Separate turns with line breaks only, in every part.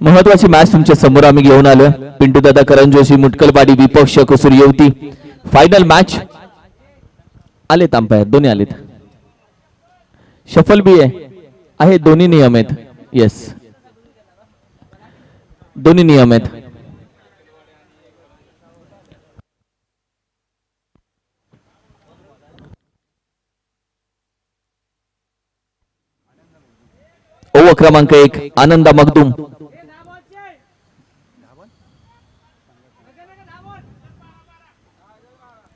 महत्वाची मॅच तुमच्यासमोर आम्ही घेऊन आलो. पिंटू दादा करण जोशी मुटकलवाडी विपक्ष कसूर येवती. फायनल मॅच आलेत अंपायर दोन्ही आलेत. शफल बी आहे. आहे दोन्ही नियम आहेत. येस दोन्ही नियम आहेत. ओव्हर क्रमांक एक आनंदा मगदूम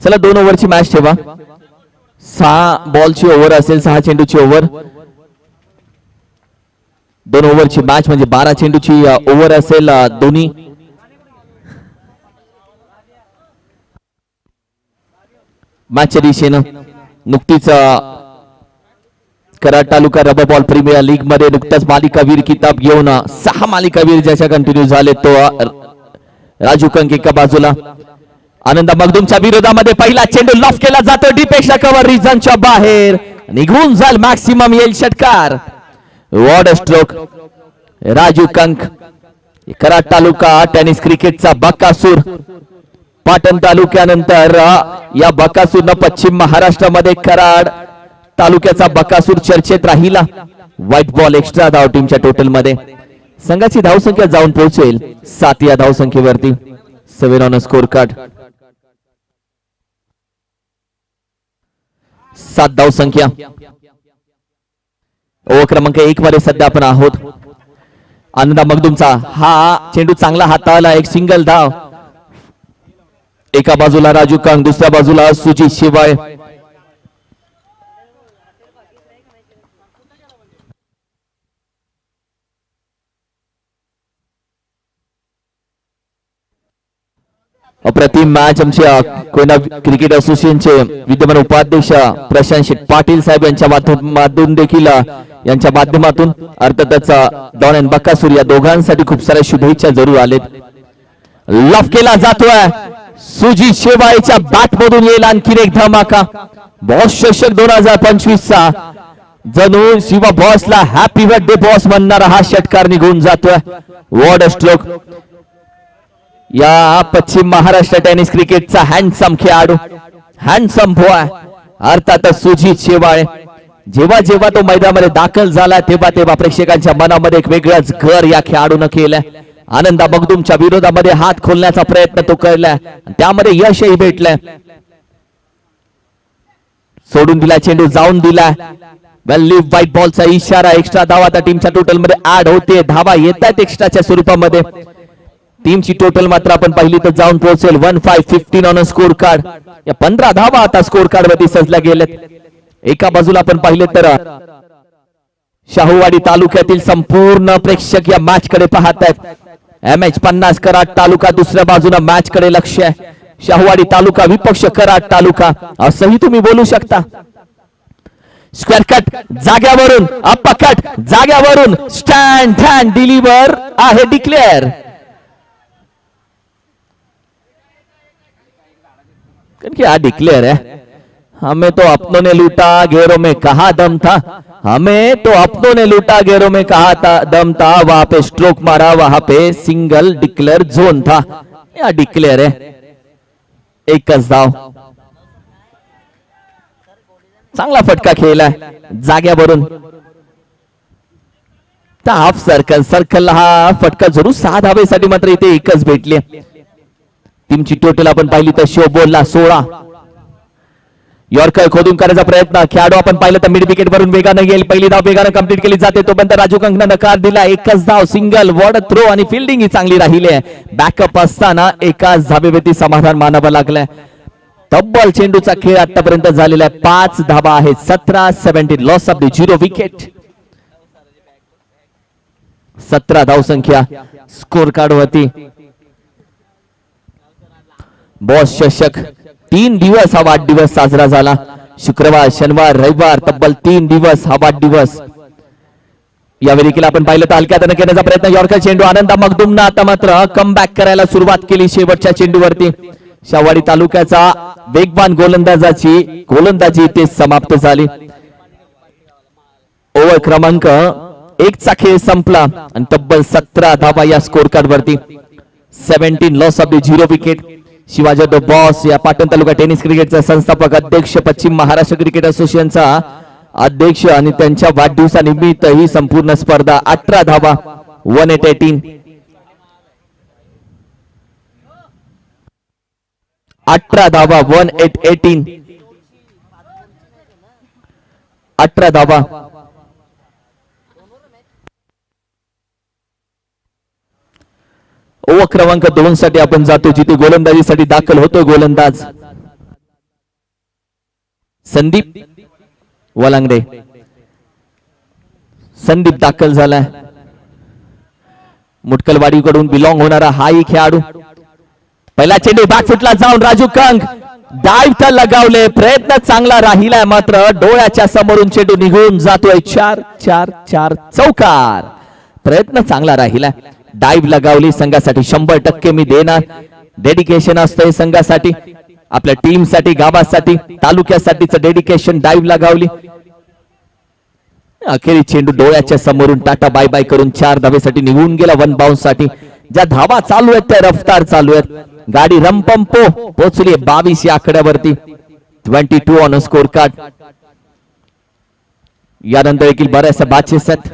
चला दोन ओव्हरची मॅच ठेवा. सहा बॉलची ओव्हर असेल सहा चेंडूची ओव्हर दोन ओव्हरची मॅच म्हणजे बारा चेंडूची ओव्हर असेल दोन्ही. मॅचच्या दिशेनं नुकतीच Karad taluka rubber ball premier लीगमध्ये नुकताच मालिकावीर किताब घेऊन सहा मालिकावीर ज्याच्या कंटिन्यू झाले तो राजू कंक एका बाजूला. आनंद मगदुमच्या विरोधामध्ये पहिला चेंडू लॉफ केला जातो. डीपेक्षा कव्हर रिझनच्या बाहेर. निघून जाल मॅक्सिमम येईल षटकार. Ward stroke Raju Kank. Karad taluka tennis क्रिकेटचा बकासूर. पाटण तालुक्यानंतर या बकासूरनं पश्चिम महाराष्ट्रामध्ये कराड तालुक्याचा बकासूर चर्चेत राहिला. व्हाईट बॉल एक्स्ट्रा धाव टीमच्या टोटलमध्ये संघाची धावसंख्या जाऊन पोहोचेल. सात या धावसंख्येवरती. सेव्हन ऑन स्कोर कार्ड सात धाव संख्या. ओ क्रमांक एक मध्ये सध्या आपण आहोत. आनंदा मगदुमचा. हा चेंडू चांगला हाताळला एक सिंगल धाव. एका बाजूला राजू कांग दुसऱ्या बाजूला सुजित शिवाय. अप्रतिम मॅच आमच्या कोयना क्रिकेट असोसिएशनचे विद्यमान उपाध्यक्ष प्रशांत शेठ पाटील साहेब यांच्या माध्यमातून देखील यांच्या माध्यमातून अर्थातच डॉन अँड बक्कासूर या दोघांसाठी खूप साऱ्या शुभेच्छा जरूर आलेत. लफ केला जातोय. सुजित शेवाळेच्या बॅट मधून येईल आणखीन एक धमाका. बॉस चषक दोन हजार पंचवीस चा. जणू शिवा बॉसला हॅपी बर्थडे बॉस म्हणणारा हा षटकार निघून जातोय. What a stroke. या पश्चिम महाराष्ट्र टेनिस क्रिकेटचा हँडसम खेळाडू हँडसम बॉय अर्थातच सुजित शेवाळे. जेव्हा जेव्हा तो मैदानामध्ये दाखल झाला तेव्हा तेव्हा प्रेक्षकांच्या मनामध्ये एक वेगळंच घर या खेळाडूनं केलंय आनंदा मगदुमच्या विरोधामध्ये हात खोलण्याचा प्रयत्न तो केलाय त्यामध्ये यशही भेटलंय सोडून दिला चेंडू जाऊन दिलाय वेल लिव्ह व्हाईट बॉलचा इशारा एक्स्ट्रा धावा त्या टीमच्या टोटलमध्ये ऍड होते. धावा येतात एक्स्ट्राच्या स्वरूपामध्ये. टीमची टोटल मात्र आपण पाहिली तर जाऊन पोहोचेल. One five fifteen on score card या पंधरा धावा आता स्कोर कार्ड वरती सजल्या गेलेत एका बाजूला आपण पाहिले तर शाहूवाडी तालुक्यातील संपूर्ण प्रेक्षक या मॅच कडे पाहत आहेत एम एच पन्नास कराड तालुका दुसऱ्या बाजूला मॅच कडे लक्ष आहे. शाहूवाडी तालुका विपक्ष कराड तालुका. असंही तुम्ही बोलू शकता. स्क्वेअर कट जाग्यावरून अप्पा कट जाग्यावरून स्टँड डिलिव्हर आहे डिक्लेअर कारण की आ डिक्लेयर है। हमें तो अपनों ने लूटा घेरों में कहा दम था। हमें तो अपनों ने लूटा घेरों में कहा था दम था। वहां पे स्ट्रोक मारा वहां पे सिंगल डिक्लेयर जोन था। या डिक्लेयर है। एकच धाव चांगला फटका खेळलाय जाग्यावरून त्या हाफ सर्कल सर्कल हा फटका जरूर सहा धावेसाठी मात्र इथे एकच भेटली टीमची टोटल आपण पाहिली तर शो बोलला सोळा. यॉर्कर खोदून करायचा प्रयत्न. खेळाडू आपण पाहिलं तर मिड विकेट वरून वेगानं गेल पहिली धाव वेगानं कंप्लीट केली जाते. तोपर्यंत राजू कंकनं नकार दिला. एकच धाव सिंगल वॉर्ड थ्रो आणि फिल्डिंग ही चांगली राहिली आहे. बॅकअप असताना एकाच धाबेवरती समाधान मानावं लागलंय. तब्बल चेंडूचा खेळ आतापर्यंत झालेला आहे. पाच धाबा आहेत. सतरा seventeen loss of the zero wicket सतरा धावसंख्या. स्कोर कार्ड होती. बॉस चषक तीन दिवस हा वाढदिवस साजरा झाला. शुक्रवार शनिवार रविवार तब्बल तीन दिवस हा वाढदिवस. यावेळी देखील आपण पाहिलं तर हलक्या हाताने प्रयत्न. यॉर्कर चेंडू आनंद मगदुमनं आता मात्र कम बॅक करायला सुरुवात केली शेवटच्या चेंडूवरती. शावाडी तालुक्याचा वेगवान गोलंदाजाची गोलंदाजी इथे समाप्त झाली. ओव्हर क्रमांक एकचा खेळ संपला आणि तब्बल सतरा धावा या स्कोर कार्ड वरती. Seventeen loss of the zero wicket Shivaji the boss या पाटण तालुका टेनिस क्रिकेटचा संस्थापक अध्यक्ष पश्चिम महाराष्ट्र क्रिकेट असोसिएशनचा अध्यक्ष आणि त्यांच्या वाढदिवसानिमित्त ही संपूर्ण स्पर्धा अठरा धावा वन एट एटीन अठरा धावा वन एट एटीन अठरा धावा. ओव्हर क्रमांक दोन साठी आपण जातो जिथे गोलंदाजीसाठी दाखल होतोय गोलंदाज. संदीप वलांगडे. संदीप दाखल झालाय. मुटकलवाडीकडून बिलॉंग होणारा हाही खेळाडू. पहिला चेंडू बॅकफुटला जाऊन राजू कंक डाईव्ह तर लगावले. प्रयत्न चांगला राहिलाय मात्र डोळ्याच्या समोरून चेंडू निघून जातोय चार चार चार चौकार. प्रयत्न चांगला राहिलाय. डाईव्ह लगावली संघासाठी. शंभर टक्के मी देणार. डेडिकेशन असतंय संघासाठी. आपल्या टीमसाठी गावासाठी तालुक्यासाठीच डेडिकेशन डाईव्ह लगावली. अखेरी चेंडू डोळ्याच्या समोरून टाटा बाय बाय करून चार धावेसाठी निघून गेला वन बाउन्ससाठी. ज्या धावा चालू आहेत त्या रफ्तार चालू आहेत. गाडी रमपंपो पोचली बावीस या आकड्यावरती. Twenty two on score card यानंतर देखील बऱ्याचशा बाचेस आहेत.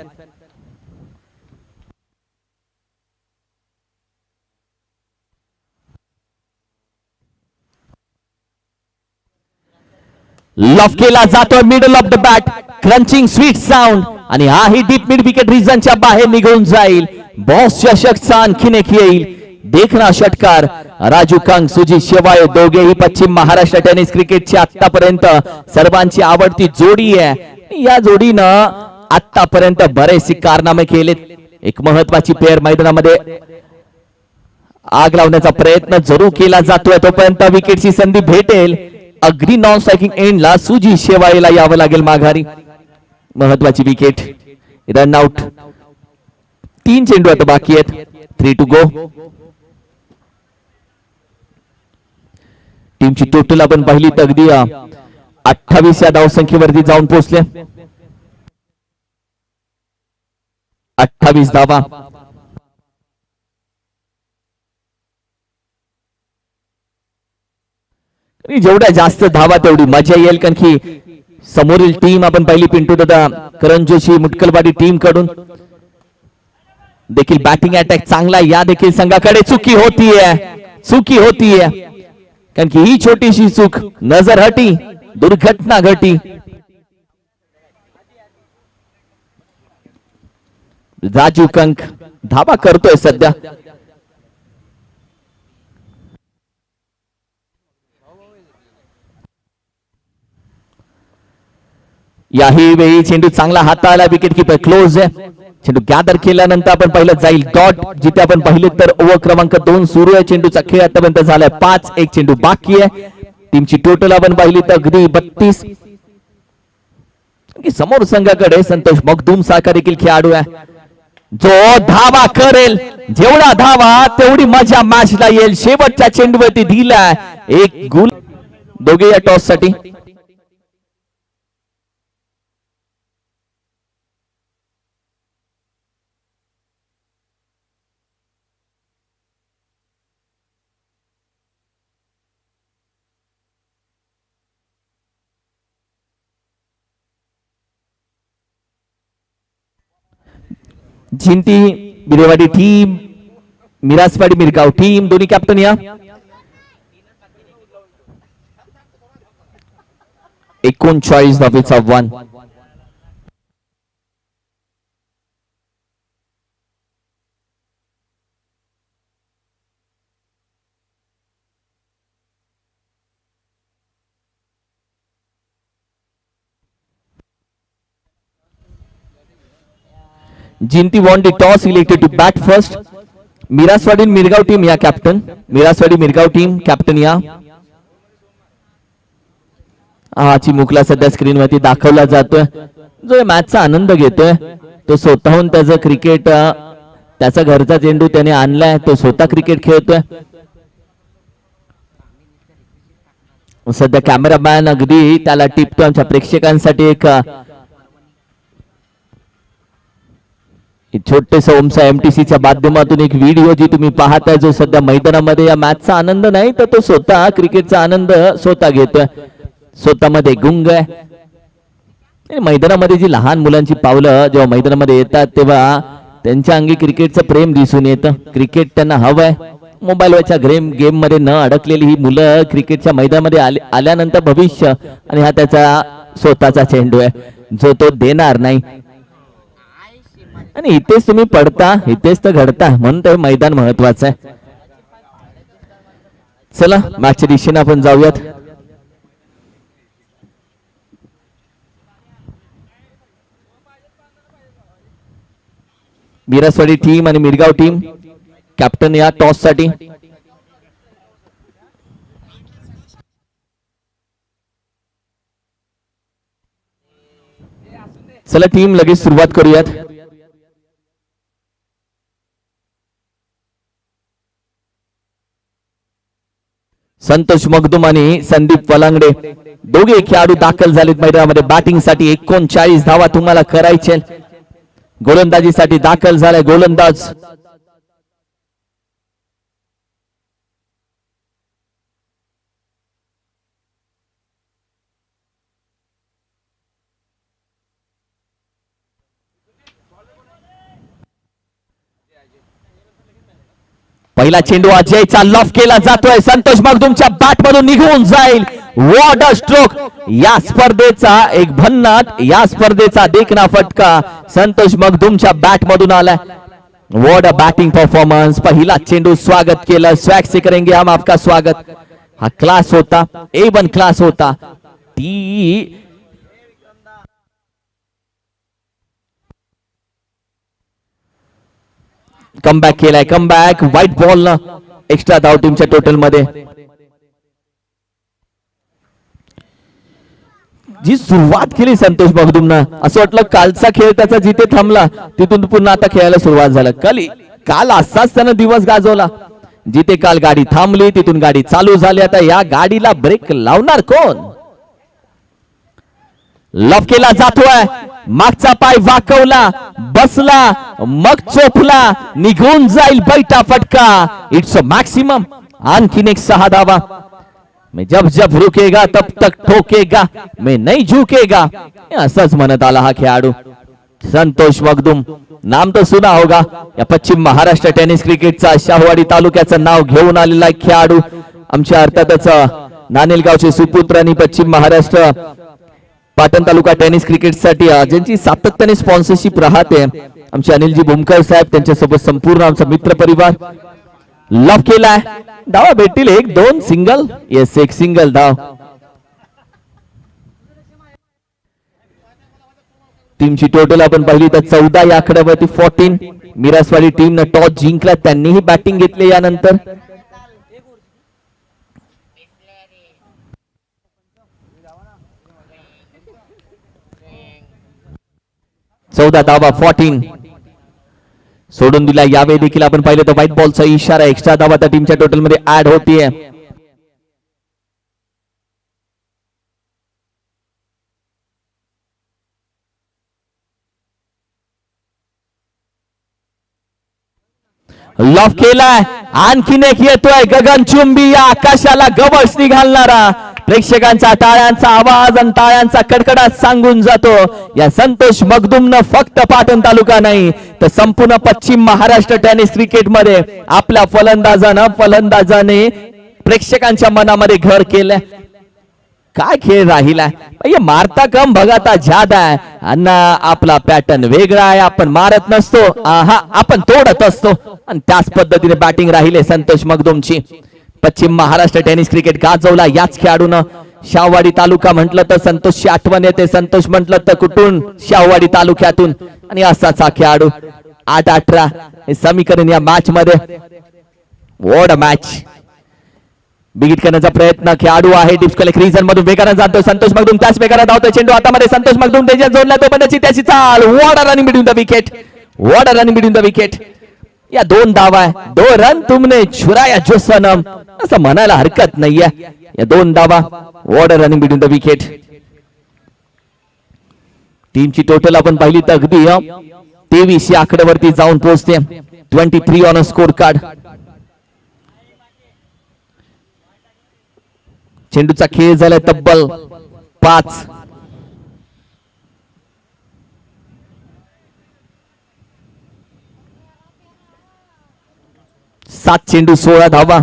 लॉफ केला जातोय middle of the bat crunching sweet sound आणि हाही डीप मिड विकेट रिझनच्या बाहेर निघून जाईल. बॉस चषकचा आणखीन एक येईल. देखना षटकार. राजू कांग सुजित शेवाळे दोघेही पश्चिम महाराष्ट्र टेनिस क्रिकेटची आतापर्यंत सर्वांची आवडती जोडी आहे. या जोडीनं आतापर्यंत बरेचसे कारनामे केलेत. एक महत्वाची पेअर मैदानामध्ये आग लावण्याचा प्रयत्न जरूर केला जातोय. तोपर्यंत विकेटची संधी भेटेल. अग्री नॉन स्ट्रायकिंग एंडला सुजी शेवाळेला यावं लागेल माघारी. महत्वाची विकेट रन आउट तीन चेंडू आता बाकी आहेत. थ्री टू गो टीमची टोटल आपण पाहिली तर अगदी अठ्ठावीस या धावसंख्येवरती जाऊन पोहोचले. अठ्ठावीस धावा आणि जेवढ्या जास्त धावा तेवढी मजा येईल कारण की समोरील टीम आपण पहिली पिंटू दादा करण जोशी मुटकलवाडी टीमकडून. देखील बॅटिंग अटॅक चांगला या देखील संघाकडे चुकी होतीये. चुकी होतीये. कारण की ही छोटीशी चूक नजर हटी दुर्घटना घटी. राजू कंक धावा करतोय सध्या. याही वेळी चेंडू चांगला हाताळला विकेट किपर क्लोज आहे. चेंडू गॅदर केल्यानंतर आपण पाहिलं जाईल डॉट जिथे आपण पाहिले तर ओव्हर क्रमांक दोन सुरू आहे. चेंडूचा खेळ आतापर्यंत झालाय. पाच एक चेंडू बाकी आहे. टीमची टोटल आपण पाहिली तर अगदी बत्तीस. समोर संघाकडे संतोष मगदूम सारखा देखील खेळाडू आहे. जो धावा करेल जेवढा धावा तेवढी मजा मॅचला येईल. शेवटच्या चेंडूवरती दिलाय. एक गुल दोघे या टॉससाठी. झिंटी बिरेवाडी टीम मिरासवाडी मिरगाव टीम दोन्ही कॅप्टन या एकोणचाळीस धावेचा one Jinti won the toss elected to bat first Miraswadi Mirgaon team या captain Miraswadi Mirgaon team captain या हाची चिमुकला सध्या स्क्रीन वरती दाखवला जातोय. जो मॅचचा आनंद घेतोय तो स्वतःहून त्याचं क्रिकेट त्याचा घरचा चेंडू त्याने आणलाय तो स्वतः क्रिकेट खेळतोय. सध्या कॅमेरामॅन अगदी त्याला टिपतो आमच्या प्रेक्षकांसाठी एक अ, छोटेस ओमसा एमटीसीच्या माध्यमातून एक व्हिडिओ जी तुम्ही पाहताय जो सध्या मैदानामध्ये या मॅचचा आनंद नाही तर तो स्वतः क्रिकेटचा आनंद स्वतः घेतोय. स्वतःमध्ये गुंग आहे. मैदानामध्ये जी लहान मुलांची पावलं जेव्हा मैदानामध्ये येतात तेव्हा त्यांच्या अंगी क्रिकेटचं प्रेम दिसून येतं. क्रिकेट त्यांना हवंय मोबाईलवरच्या गेम गेममध्ये न अडकलेली ही मुलं क्रिकेटच्या मैदानामध्ये आले आल्यानंतर भविष्य आणि हा त्याचा स्वतःचा चेंडू आहे. जो तो देणार नाही. आणि इथेच तुम्ही पडता इथेच तर घडता म्हणून ते मैदान महत्वाचं आहे. चला मागच्या दिशेने आपण जाऊयात. मिरासवाडी टीम आणि मिरगाव टीम कॅप्टन या टॉससाठी चला टीम लगेच सुरुवात करूयात. संतोष मगदुम आणि संदीप वलांगडे. दोघे खेळाडू दाखल झालेत मैदानामध्ये. बॅटिंगसाठी एकोणचाळीस धावा तुम्हाला करायचे गोलंदाजीसाठी दाखल झालाय गोलंदाज. पहिला चेंडू अजयचा लॉफ केला जातोय. संतोष मगदुमच्या बॅट मधून निघून जाईल. वॉट अ स्ट्रोक या स्पर्धेचा एक भन्नाट या स्पर्धेचा देखना फटका संतोष मगदुमच्या बॅट मधून आलाय. वॉट अ बॅटिंग परफॉर्मन्स पहिला चेंडू स्वागत केलं. स्वॅग से करेंगे हम आपका स्वागत. हा क्लास होता. ए वन क्लास होता. ती कमबॅक केलाय कमबॅक व्हाईट बॉल ना. एक्स्ट्रा धाव टीमच्या टोटलमध्ये. जी सुरुवात केली संतोष मगदुमनं असं वाटलं कालचा खेळ त्याचा जिथे थांबला तिथून पुन्हा आता खेळायला सुरुवात झाला. काल काल असाच त्यानं दिवस गाजवला. जिथे काल गाडी थांबली तिथून गाडी चालू झाली. आता या गाडीला ब्रेक लावणार कोण? लफ केला जातोय. मागचा पाय वाकवला बसला मग चोपला निघून जाईल बैठा फटका. इट्स अ मॅक्सिमम आणखीन एक सहा धावा. मैं जब जब रुकेगा तब तक ठोकेगा. मैं नाही झुकेगा. असंच म्हणत आला हा खेळाडू. संतोष मगदुम. नाम तो सुना होगा. या पश्चिम महाराष्ट्र टेनिस क्रिकेटचा शाहवाडी तालुक्याचं नाव घेऊन आलेला खेळाडू. आमच्या अर्थातच नानेलगावचे सुपुत्र आणि पश्चिम महाराष्ट्र पाटण तालुका टेनिस क्रिकेटसाठी ज्यांची सातत्याने स्पॉन्सरशिप राहते आमचे अनिलजी भूमकर साहेब त्यांच्यासोबत संपूर्ण आमचा मित्र परिवार लव केलाय. धावा भेटतील एक दोन सिंगल येस एक सिंगल डाव. टीमची टोटल आपण पाहिली तर चौदा या आकड्यावरती फोर्टीन मिरासवाडी टीमनं टॉस जिंकला त्यांनीही बॅटिंग घेतली यानंतर. चौदा धावा फोर्टीन सोडून दिला यावेळी देखील आपण पाहिलं तर व्हाईट बॉलचा इशारा एक्स्ट्रा धावा त्या टीमच्या टोटलमध्ये ऍड होतीये. लॉफ केलाय. आणखीन एक येतोय. गगनचुंबी या आकाशाला गवसणी घालणारा प्रेक्षकांचा टाळ्यांचा आवाज आणि टाळ्यांचा कडकडाट सांगून जातो. या संतोष मगदुमनं फक्त पाटण तालुका नाही तर संपूर्ण पश्चिम महाराष्ट्र टेनिस क्रिकेटमध्ये आपल्या फलंदाजानं फलंदाजाने प्रेक्षकांच्या मनामध्ये घर केलं काय खेळ राहिलाय मारता कम बघाता ज्यादा आहे. अण्णा आपला पॅटर्न वेगळा आहे आपण मारत नसतो. आहा आपण तोडत असतो. आणि त्याच पद्धतीने बॅटिंग राहिले संतोष मगदुमची पश्चिम महाराष्ट्र टेनिस क्रिकेट गाजवला याच खेळाडून. शाहवाडी तालुका म्हटलं तर संतोषची आठवण येते. संतोष म्हटलं तर कुठून? शाहवाडी तालुक्यातून. आणि असाच हा खेळाडू. आठ अठरा. हे समीकरण या मॅच मध्ये वॉड मॅच बिगिट करण्याचा प्रयत्न खेळाडू आहे. डिप्स कलेक्ट रिझन मधून वेगानं जातो संतोष मगदूम त्याच बेकारा धावतो चेंडू हातामध्ये संतोष मगदूम. त्याच्या जोडला तो पण त्याची त्याची चाल. What a running between the wicket what a running between the wicket या दोन धावा आहे. दो रन तुमने छुराया जो सनम. असं म्हणायला हरकत नाहीये. या दोन धावा what a running between the wicket. टीमची टोटल आपण पाहिली तर अगदी तेवीस या आकड्यावरती जाऊन पोहोचते. Twenty three on a score card चेंडूचा खेळ झालाय तब्बल पाच. सात चेंडू सोळा धावा.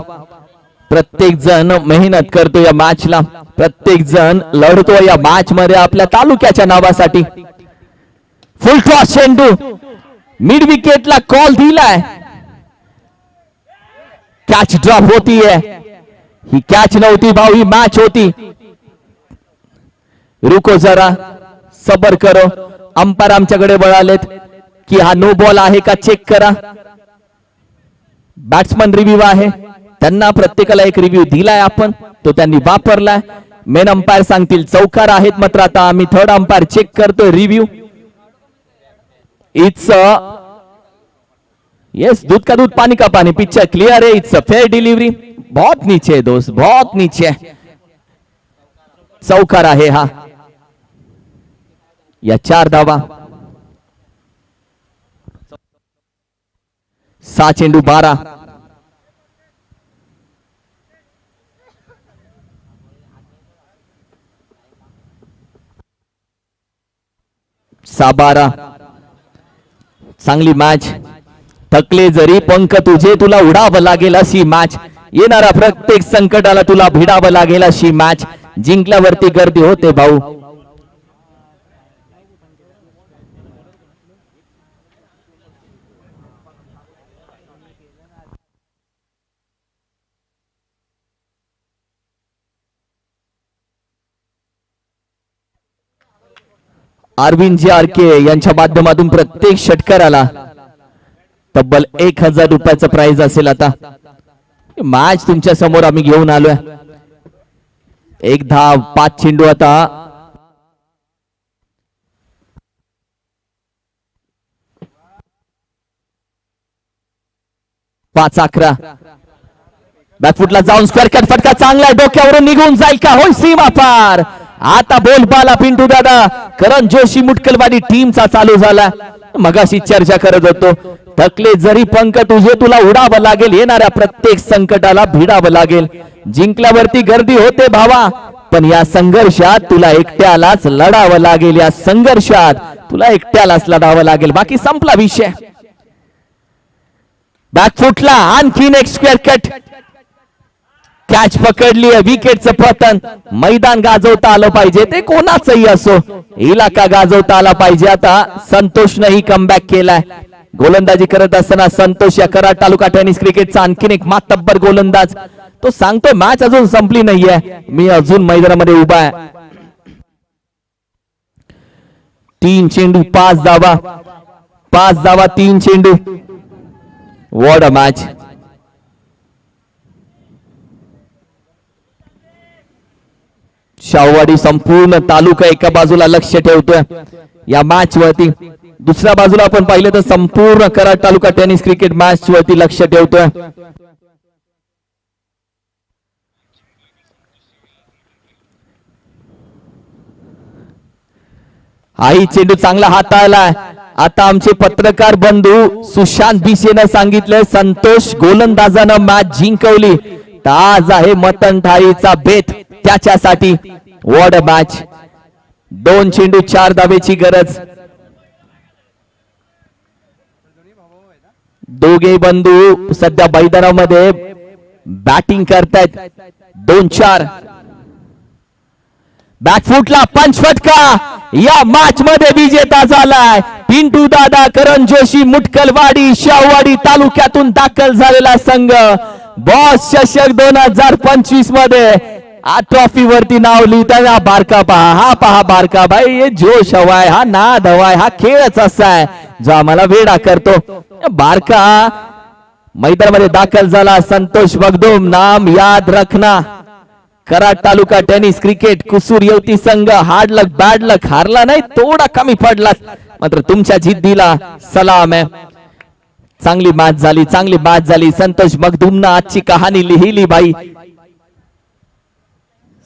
प्रत्येक जण मेहनत करतो या मॅचला प्रत्येक जण लढतो या मॅच मध्ये आपल्या तालुक्याच्या नावासाठी. फुल टॉस चेंडू. मिड विकेटला कॉल दिलाय. कॅच ड्रॉप होतीये. ही कॅच नव्हती भाऊ ही मॅच होती. रुको जरा. सबर करो. अंपायर आमच्याकडे वळालेत की हा नो बॉल आहे का? चेक करा. बॅट्समन रिव्ह्यू आहे. त्यांना प्रत्येकाला एक रिव्ह्यू दिलाय आपण. तो त्यांनी वापरलाय. मेन अंपायर सांगतील चौकार आहेत मात्र आता आम्ही थर्ड अंपायर चेक करतोय रिव्ह्यू इट्स यस दूध का दूध पाणी का पाणी पिक्चर क्लियर है इट्स अ फेयर डिलीवरी बहुत नीचे है दोस्त बहुत नीचे चौकार आहे हा. या चार धावा. सहा चेंडू बारा. साबारा. चांगली मॅच थकले जरी पंख तुझे तुला उडावं लागेल अशी मॅच येणाऱ्या प्रत्येक संकटाला तुला भिडावं लागेल अशी मॅच जिंकल्यावरती गर्दी होते भाऊ. अरविंद जी आरके यांच्या माध्यमातून प्रत्येक षटकाराला तब्बल एक हजार रुपयाचा प्राइज असेल आता. मॅच तुमच्यासमोर आम्ही घेऊन आलोय. एक धाव पाच चेंडू आता. पाच अकरा. बॅकफुटला जाऊन स्क्वेअर कट फटका चांगला आहे. डोक्यावरून निघून जाईल का? होय सीमा पार आता बोल बाला पिंटू दादा. करण जोशी मुटकलवाडी टीमचा चालू झाला. मगाशी चर्चा करत होतो. थकले जरी पंख तुझे तुला उडावं लागेल. येणाऱ्या प्रत्येक संकटाला भिडावं लागेल. जिंकल्यावरती गर्दी होते भावा. पण या संघर्षात तुला एकट्यालाच लढावं लागेल. या संघर्षात तुला एकट्यालाच लढावं लागेल. बाकी संपला विषय. बॅकफुटला आणखीन एक स्क्वेअर कट कॅच पकडली विकेटचं पतन. मैदान गाजवता आलं पाहिजे. ते कोणाचंही असो. इलाका गाजवता आला पाहिजे. आता संतोषनंही कमबॅक केलाय. गोलंदाजी करत असताना संतोष या कराड तालुका टेनिस क्रिकेटचा आणखीन एक मातब्बर गोलंदाज. तो सांगतो मॅच अजून संपली नाहीये. मी अजून मैदानामध्ये उभा आहे. तीन चेंडू पाच धावा. पाच धावा तीन चेंडू. वॉट अ मॅच शाहूवाडी संपूर्ण तालुका एका बाजूला लक्ष ठेवतोय. या मॅच वरती दुसऱ्या बाजूला आपण पाहिलं तर संपूर्ण Karad taluka tennis cricket match वरती लक्ष ठेवतोय. आई चेंडू चांगला हाताळलाय. आता आमचे पत्रकार बंधू सुशांत भिसेनं सांगितलं संतोष गोलंदाजानं मॅच जिंकवली. ताज आज आहे मतन थाळीचा बेत. त्याच्यासाठी वॉड मॅच. दोन चेंडू चार धावेची गरज. दोघे बंधू सध्या मैदानामध्ये बॅटिंग करतायत. दोन चार. बॅकफुटला पंच फटका. या मॅच मध्ये विजेता झालाय. पिंटू दादा करण जोशी मुटकलवाडी शाहवाडी तालुक्यातून दाखल झालेला संघ. बॉस चषक दोन हजार पंचवीसमध्ये ट्रॉफी वरती नाव लिहिताना हा बारका पहा हा पहा बारका बाई हे जोश हवाय हा नाद हवाय हा खेळच असा जो आम्हाला वेडा करतो. बारका मैदानामध्ये दाखल झाला संतोष बगदोम नाम याद रखना. कराड तालुका टेनिस क्रिकेट कुसूर येवती संघ हार्ड लक बॅड लक हारला नाही थोडा कमी पडला. मात्र तुमच्या जिद्दीला सलाम आहे. चांगली बात झाली चांगली बात झाली. संतोष मगदुमनं आजची कहाणी लिहिली बाई.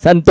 संतोष